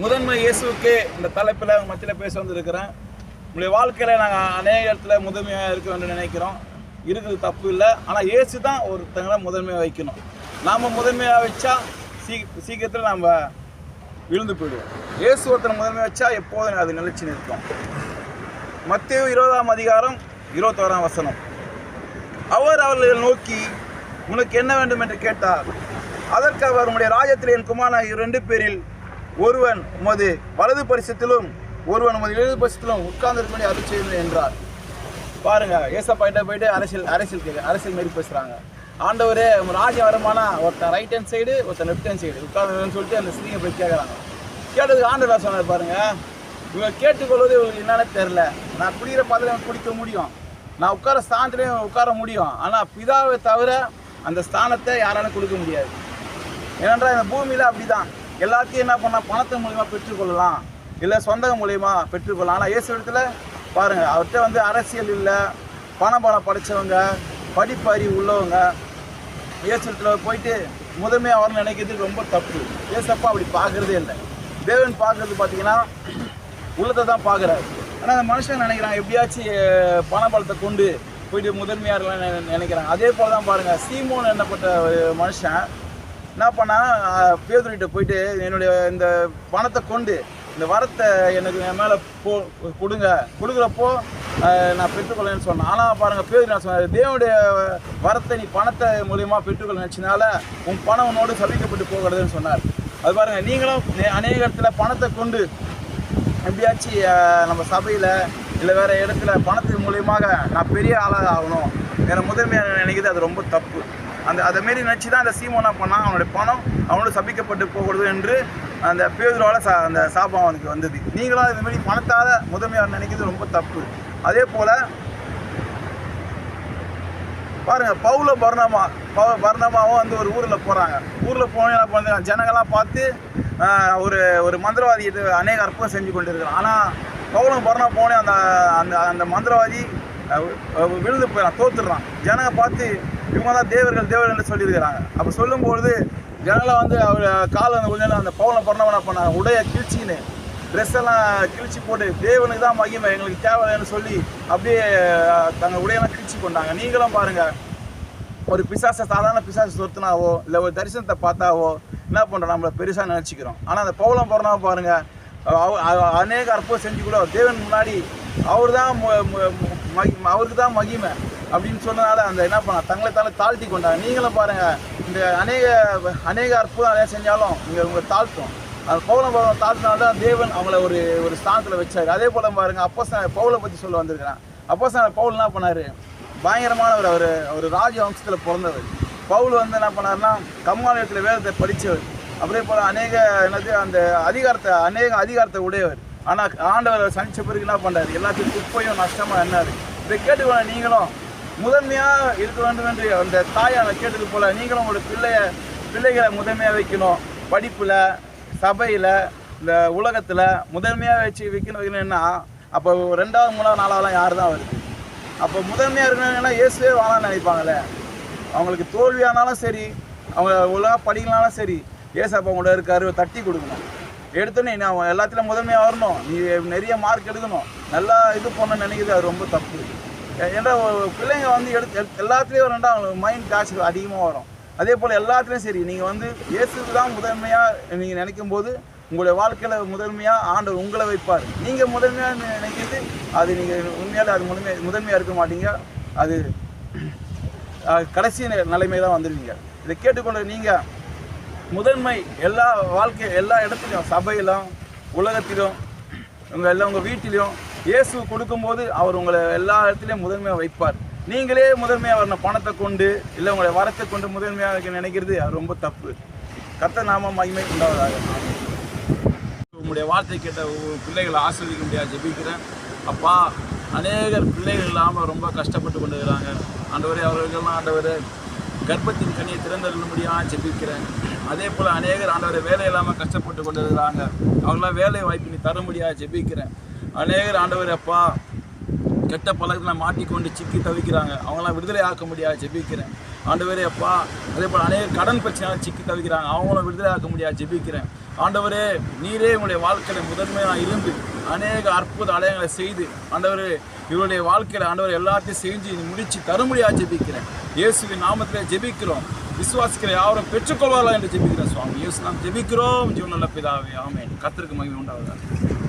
முதன்மை இயேசுவுக்கே இந்த தலைப்பில் மத்தியில் பேச வந்திருக்கிறேன். உங்களுடைய வாழ்க்கையில் நாங்கள் அநேக இடத்துல முதன்மையாக இருக்க வேண்டும் நினைக்கிறோம். இருக்குது தப்பு இல்லை. ஆனால் இயேசு தான் ஒருத்தங்களை முதன்மையாக வைக்கணும். நாம் முதன்மையாக வச்சா சீ சீக்கிரத்தில் நாம் விழுந்து போயிடுவோம். இயேசு ஒருத்தனை முதன்மை வச்சா எப்போதும் அது நிலச்சி நிற்கும். மத்திய இருபதாம் அதிகாரம் இருபத்தோராம் வசனம். அவர் அவர்களை நோக்கி உனக்கு என்ன வேண்டும்? என்று கேட்டார். அதற்கு அவர் உங்களுடைய ராஜத்தில் என் குமாரன் இரண்டு பேரில் ஒருவன் உமது வலது பரிசத்திலும் ஒருவன் உமது இடது பரிசத்திலும் உட்கார்ந்திருக்க வேண்டிய அருள் செய்யும் என்றார். பாருங்க ஏசப்பாயிட்ட போயிட்டு அரசியல் அரசியல் கேட்க அரசியல் மாரி பேசுறாங்க. ஆண்டவரே உங்க ராஜ்யம் வருமானா ஒருத்தன் ரைட் ஹேண்ட் சைடு ஒருத்தன் லெஃப்ட் ஹேண்ட் சைடு உட்கார்ந்து சொல்லிட்டு அந்த ஸ்திரீங்க போய் கேட்குறாங்க கேட்டதுக்கு ஆண்டவர் சொன்னார் பாருங்க இவங்க கேட்டுக்கொள்வது இவங்களுக்கு என்னன்னு தெரில நான் குடிக்கிற பாத்திரம் குடிக்க முடியும். நான் உட்கார ஸ்தானத்துலேயும் உட்கார முடியும். ஆனால் பிதாவை தவிர அந்த ஸ்தானத்தை யாராலும் கொடுக்க முடியாது. ஏனென்றால் இந்த பூமியில் அப்படிதான். எல்லாத்தையும் என்ன பண்ணால் பணத்து மூலியமாக பெற்றுக்கொள்ளலாம் இல்லை சொந்தகம் மூலியமா பெற்றுக்கொள்ளலாம் ஆனால் இயேசு இடத்துல பாருங்கள் அவர்கிட்ட வந்து அரசியல் இல்லை. பணம் பணம் படித்தவங்க படிப்பறிவு உள்ளவங்க இயேசு இடத்துல போயிட்டு முதன்மையாக வரணும்னு நினைக்கிறது ரொம்ப தப்பு. ஏசப்பா அப்படி பார்க்குறதே இல்லை. தேவன் பார்க்குறது பார்த்தீங்கன்னா உள்ளத்தை தான் பார்க்குறாரு. ஆனால் அந்த மனுஷன் நினைக்கிறான்? எப்படியாச்சும் பண பலத்தை கொண்டு போயிட்டு முதன்மையாக இருக்கலாம்னு நினை- நினைக்கிறாங்க அதே போல் தான் பாருங்கள் சீமோன் என்னப்பட்ட மனுஷன் என்ன பண்ணா பேதுரிட்ட போயிட்டு என்னுடைய இந்த பணத்தை கொண்டு இந்த வரத்தை எனக்கு என் மேலே போ கொடுங்க. கொடுக்குறப்போ நான் பெற்றுக்கொள்ளேன்னு சொன்னேன். ஆனால் பாருங்கள் பேதுரு நான் சொன்னார்? தேவனுடைய வரத்தை நீ பணத்தை மூலியமாக பெற்றுக்கொள்ள நினச்சினால உன் பணம் உன்னோடு சபிக்கப்பட்டு போகிறதுன்னு சொன்னார். அது பாருங்கள் நீங்களும் நே- அநேக இடத்துல பணத்தை கொண்டு எப்படியாச்சும் நம்ம சபையில் இல்லை வேறு இடத்துல பணத்தின் மூலியமாக நான் பெரிய ஆளாக ஆகணும். வேறு முதன்மையாக நினைக்கிறது அது ரொம்ப தப்பு. அந்த அதை மாரி நினச்சி தான் அந்த சீமோனா பண்ணால் அவனுடைய பணம் அவனோட சபிக்கப்பட்டு போகிறது என்று அந்த பேதுருவால் சா அந்த சாபம் அவனுக்கு வந்தது. நீங்களும் இதுமாரி பணத்தால் முதன்மையாக நினைக்கிறது ரொம்ப தப்பு. அதே போல் பாருங்கள் பவுல பர்ணமா பவு பர்ணமாவும் வந்து ஒரு ஊரில் போகிறாங்க ஊரில் போன என்ன பண்ணுறாங்க பார்த்து ஒரு ஒரு மந்திரவாதிகிட்ட அநேக அற்புதம் செஞ்சு கொண்டு இருக்கிறான் ஆனால் பவுலும் பரணா போனே அந்த அந்த அந்த மந்திரவாதி விழுந்து போயிடறான் தோத்துடுறான். ஜனங்க பார்த்து இவங்க தான் தேவர்கள் தேவர்கள்னு சொல்லியிருக்கிறாங்க. அப்போ சொல்லும்பொழுது ஜனங்களை வந்து அவர் கால் வந்து கொஞ்ச நேரம் அந்த பவுலம் பரணவனா என்ன பண்ணாங்க. உடைய கிழிச்சின்னு ட்ரெஸ் எல்லாம் கிழிச்சு போட்டு தேவனுக்கு தான் மகிமை எங்களுக்கு தேவையில்லைன்னு சொல்லி அப்படியே தங்கள் உடையெல்லாம் கிழிச்சு கொண்டாங்க. நீங்களும் பாருங்கள் ஒரு பிசாசை சாதாரண பிசாசை சொத்துனாவோ இல்லை ஒரு தரிசனத்தை பார்த்தாவோ என்ன பண்ணுறோம் நம்மளை பெருசாக நினச்சிக்கிறோம். ஆனால் அந்த பவுலம் பிறந்தவ பாருங்கள் அநேக அற்புதம் செஞ்சு கூட தேவன் முன்னாடி அவர் தான் அவருக்கு தான் மகிமை அப்படின்னு சொன்னதால அந்த என்ன பண்ண தங்களை தானே தாழ்த்தி கொண்டாங்க. நீங்களும் பாருங்க இந்த அநேக அநேக அற்புதம் நிறைய செஞ்சாலும் நீங்கள் உங்களை தாழ்த்தும். அந்த பவுல பவுலம் தாழ்த்தினால்தான் தேவன் அவங்கள ஒரு ஒரு ஸ்தானத்தில் வச்சாரு. அதே போல பாருங்க அப்போ பவுலை பற்றி சொல்ல வந்திருக்கிறேன். அப்போ பவுல் என்ன பண்ணாரு? பயங்கரமானவர் அவர். அவர் ராஜ வம்சத்தில் பிறந்தவர். பவுல் வந்து என்ன பண்ணாருன்னா கம்மாலயத்தில் வேதத்தை படித்தவர் அப்படியே போல் அநேக என்னது அந்த அதிகாரத்தை அநேக அதிகாரத்தை உடையவர். ஆனால் ஆண்டவர் சந்தித்த பிறகு என்ன பண்ணுறாரு எல்லாத்தையும் குப்பையும் நஷ்டமாக என்னாரு. இதை கேட்டுக்கொள்ள நீங்களும் முதன்மையாக இருக்க வேண்டும் என்று அந்த தாயான கேட்டது போல் நீங்களும் உங்களுடைய பிள்ளைய பிள்ளைகளை முதன்மையாக வைக்கணும். படிப்பில் சபையில் இந்த உலகத்தில் முதன்மையாக வச்சு வைக்கணும் வைக்கணும்னா அப்போ ரெண்டாவது மூணாவது நாலாவதுலாம் யார் தான் வருது? அப்போ முதன்மையாக இருக்கணும்னா இயேசுவே வாழான்னு நினைப்பாங்களே. அவங்களுக்கு தோல்வியானாலும் சரி அவங்க ஒழுங்காக படிக்கலனாலும் சரி ஏசப்பா கூட இருக்காரு தட்டி கொடுக்கணும். எடுத்தோன்னே நான் அவன் எல்லாத்துலையும் முதன்மையாக வரணும். நீ நிறைய மார்க் எடுக்கணும். நல்லா இது பண்ணணும்னு நினைக்கிறது அது ரொம்ப தப்பு. ஏன்னா பிள்ளைங்க வந்து எடுத்து எல்லாத்துலேயும் வரண்டா அவங்களுக்கு மைண்ட் காசு அதிகமாக வரும். அதே போல் எல்லாத்துலேயும் சரி நீங்கள் வந்து இயேசுக்கு தான் முதன்மையாக நீங்கள் நினைக்கும் போது உங்களுடைய வாழ்க்கையில் முதன்மையாக ஆண்டவர் உங்களை வைப்பார். நீங்கள் முதன்மையாக நினைக்கிறது அது நீங்கள் உண்மையால் அது முதன்மை முதன்மையாக இருக்க மாட்டீங்க. அது கடைசி நிலைமை தான் வந்துடுவீங்க இதை கேட்டுக்கொண்டு நீங்கள் முதன்மை எல்லா வாழ்க்கை எல்லா இடத்துலையும் சபையிலும் உலகத்திலும் உங்கள் எல்லாம் உங்கள் வீட்டிலையும் இயேசு கொடுக்கும்போது அவர் உங்களை எல்லா இடத்துலையும் முதன்மையாக வைப்பார். நீங்களே முதன்மையாக வரணும். பணத்தை கொண்டு இல்லை உங்களை வரத்தை கொண்டு முதன்மையாக இருக்க நினைக்கிறது அது ரொம்ப தப்பு. கத்த நாம மகிமை உண்டாவதாக. உங்களுடைய வார்த்தை கேட்ட பிள்ளைகளை ஆசிரியக்க முடியாது ஜெபிக்கிறேன். அப்பா அநேகர் பிள்ளைகள் இல்லாமல் ரொம்ப கஷ்டப்பட்டு கொண்டு இருக்கிறாங்க ஆண்டவரே அவர்கள்லாம் ஆண்டவர் கர்ப்பத்தின் கனியை திறந்தருள ஜெபிக்கிறேன். அதே போல் அநேகர் ஆண்டவரை வேலை இல்லாமல் கஷ்டப்பட்டு கொண்டு இருக்கிறாங்க அவங்களாம் வேலை வாய்ப்பு நீ தர ஜெபிக்கிறேன். அநேகர் ஆண்டவர் அப்பா கெட்ட பழக்கத்தில் மாட்டிக்கொண்டு சிக்கி தவிக்கிறாங்க. அவங்களாம் விடுதலை ஆக்க முடியாது ஜெபிக்கிறேன். ஆண்டவரே அப்பா அதே போல் அநேக கடன் பிரச்சனையால் சிக்கி தவிக்கிறாங்க. அவங்களும் விடுதலை ஆக்க முடியாது ஜெபிக்கிறேன். ஆண்டவரே நீரே உங்களுடைய வாழ்க்கையில முதன்மையாக இருந்து அநேக அற்புத அடையங்களை செய்து ஆண்டவரே இவருடைய வாழ்க்கையில ஆண்டவர் எல்லாத்தையும் செஞ்சு முடிச்சு தருமொழியாக ஜெபிக்கிறேன். இயேசுவின் நாமத்தில் ஜெபிக்கிறோம். விசுவாசிக்கிற யாரும் பெற்றுக்கொள்வார்களா என்று ஜெபிக்கிறேன் சுவாமி. இயேசு நாம் ஜெபிக்கிறோம். ஜீவன் நல்ல பிதாவே ஆமென். கர்த்தருக்கு மகிழ்ச்சி உண்டாவதாக.